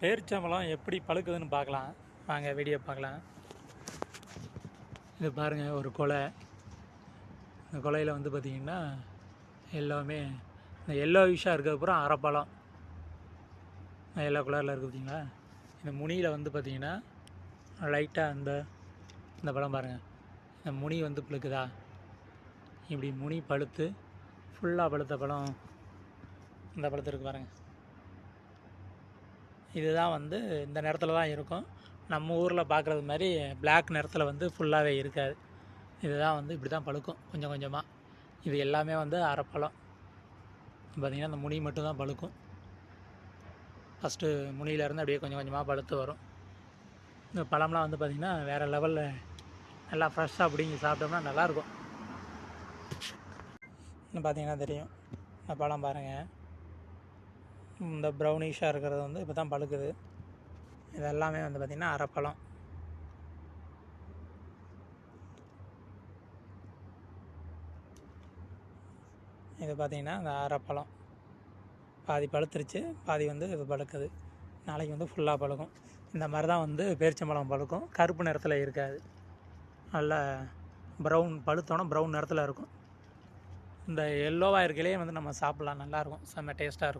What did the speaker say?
பேரிச்சம்பழம் எப்படி பழுக்குதுன்னு பார்க்கலாம். வாங்க வீடியோ பார்க்கலாம். இது பாருங்கள் ஒரு கொலை. இந்த கொலையில் வந்து பார்த்திங்கன்னா எல்லாமே இந்த எல்லோ விஷாக இருக்கிறது அரைப்பழம். எல்லோ கலரில் இருக்குது பார்த்தீங்களா இந்த முனியில் வந்து பார்த்திங்கன்னா லைட்டாக அந்த இந்த பழம் பாருங்கள் இந்த முனி வந்து பழுக்குதா? இப்படி முனி பழுத்து ஃபுல்லாக பழுத்த பழம். இந்த பழத்து இருக்குது பாருங்கள் இதுதான் வந்து இந்த நேரத்தில் தான் இருக்கும். நம்ம ஊரில் பார்க்குறது மாதிரி பிளாக் நிறத்தில் வந்து ஃபுல்லாகவே இருக்காது. இதுதான் வந்து இப்படி தான் பழுக்கும் கொஞ்சம் கொஞ்சமாக இது எல்லாமே வந்து அரைப்பழம். பார்த்திங்கன்னா இந்த முனி மட்டும் தான் பழுக்கும் ஃபஸ்ட்டு முனியிலேருந்து அப்படியே கொஞ்சம் கொஞ்சமாக பழுத்து வரும். இந்த பழம்லாம் வந்து பார்த்திங்கன்னா வேறு லெவலில் நல்லா ஃப்ரெஷ்ஷாக பிடிங்கி சாப்பிட்டோம்னா நல்லாயிருக்கும் இன்னும் பார்த்தீங்கன்னா தெரியும். இந்த பழம் பாருங்கள் இந்த ப்ரௌனிஷாக இருக்கிறது வந்து இப்போ தான் பழுக்குது. இதெல்லாமே வந்து பார்த்திங்கன்னா அரைப்பழம். இது பார்த்திங்கன்னா இந்த அரைப்பழம். பாதி பழுத்துருச்சு பாதி வந்து இது பழுக்குது. நாளைக்கு வந்து ஃபுல்லாக பழுக்கும். இந்த மாதிரி தான் வந்து பேரிச்சம்பழம் பழுக்கும். கருப்பு நிறத்தில் இருக்காது. நல்ல ப்ரௌன் பழுத்தோன்னா ப்ரௌன் நிறத்தில் இருக்கும். இந்த எல்லோவாக இருக்கையிலே வந்து நம்ம சாப்பிட்லாம். நல்லாயிருக்கும் செம்ம டேஸ்ட்டாக இருக்கும்.